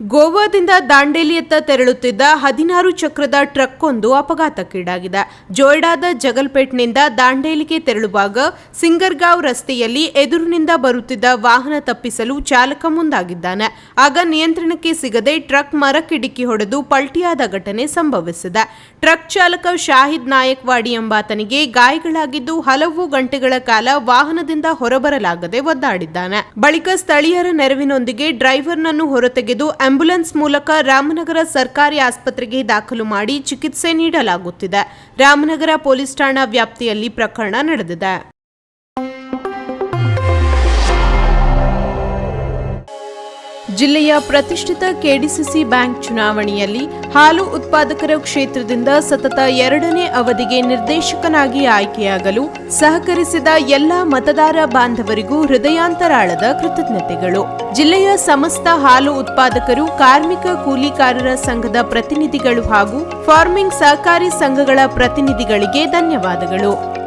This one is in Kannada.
ಗೋವಾದಿಂದ ದಾಂಡೇಲಿಯತ್ತ ತೆರಳುತ್ತಿದ್ದ ಹದಿನಾರು ಚಕ್ರದ ಟ್ರಕ್ಕೊಂದು ಅಪಘಾತಕ್ಕೀಡಾಗಿದೆ. ಜೋಯ್ಡಾದ ಜಗಲ್ಪೇಟ್ನಿಂದ ದಾಂಡೇಲಿಗೆ ತೆರಳುವಾಗ ಸಿಂಗರ್ಗಾಂವ್ ರಸ್ತೆಯಲ್ಲಿ ಎದುರಿನಿಂದ ಬರುತ್ತಿದ್ದ ವಾಹನ ತಪ್ಪಿಸಲು ಚಾಲಕ ಮುಂದಾಗಿದ್ದಾನೆ. ಆಗ ನಿಯಂತ್ರಣಕ್ಕೆ ಸಿಗದೆ ಟ್ರಕ್ ಮರಕ್ಕಿಡಿಕ್ಕಿ ಹೊಡೆದು ಪಲ್ಟಿಯಾದ ಘಟನೆ ಸಂಭವಿಸಿದೆ. ಟ್ರಕ್ ಚಾಲಕ ಶಾಹಿದ್ ನಾಯಕ್ವಾಡಿ ಎಂಬಾತನಿಗೆ ಗಾಯಗಳಾಗಿದ್ದು ಹಲವು ಗಂಟೆಗಳ ಕಾಲ ವಾಹನದಿಂದ ಹೊರಬರಲಾಗದೆ ಒದ್ದಾಡಿದ್ದಾನೆ. ಬಳಿಕ ಸ್ಥಳೀಯರ ನೆರವಿನೊಂದಿಗೆ ಡ್ರೈವರ್ನನ್ನು ಹೊರತೆಗೆದು ಆಂಬ್ಯುಲೆನ್ಸ್ ಮೂಲಕ ರಾಮನಗರ ಸರ್ಕಾರಿ ಆಸ್ಪತ್ರೆಗೆ ದಾಖಲು ಮಾಡಿ ಚಿಕಿತ್ಸೆ ನೀಡಲಾಗುತ್ತಿದೆ. ರಾಮನಗರ ಪೊಲೀಸ್ ಠಾಣಾ ವ್ಯಾಪ್ತಿಯಲ್ಲಿ ಪ್ರಕರಣ ನಡೆದಿದೆ. ಜಿಲ್ಲೆಯ ಪ್ರತಿಷ್ಠಿತ ಕೆಡಿಸಿಸಿ ಬ್ಯಾಂಕ್ ಚುನಾವಣೆಯಲ್ಲಿ ಹಾಲು ಉತ್ಪಾದಕರ ಕ್ಷೇತ್ರದಿಂದ ಸತತ ಎರಡನೇ ಅವಧಿಗೆ ನಿರ್ದೇಶಕನಾಗಿ ಆಯ್ಕೆಯಾಗಲು ಸಹಕರಿಸಿದ ಎಲ್ಲ ಮತದಾರ ಬಾಂಧವರಿಗೂ ಹೃದಯಾಂತರಾಳದ ಕೃತಜ್ಞತೆಗಳು. ಜಿಲ್ಲೆಯ ಸಮಸ್ತ ಹಾಲು ಉತ್ಪಾದಕರು, ಕಾರ್ಮಿಕ ಕೂಲಿಕಾರರ ಸಂಘದ ಪ್ರತಿನಿಧಿಗಳು ಹಾಗೂ ಫಾರ್ಮಿಂಗ್ ಸಹಕಾರಿ ಸಂಘಗಳ ಪ್ರತಿನಿಧಿಗಳಿಗೆ ಧನ್ಯವಾದಗಳು.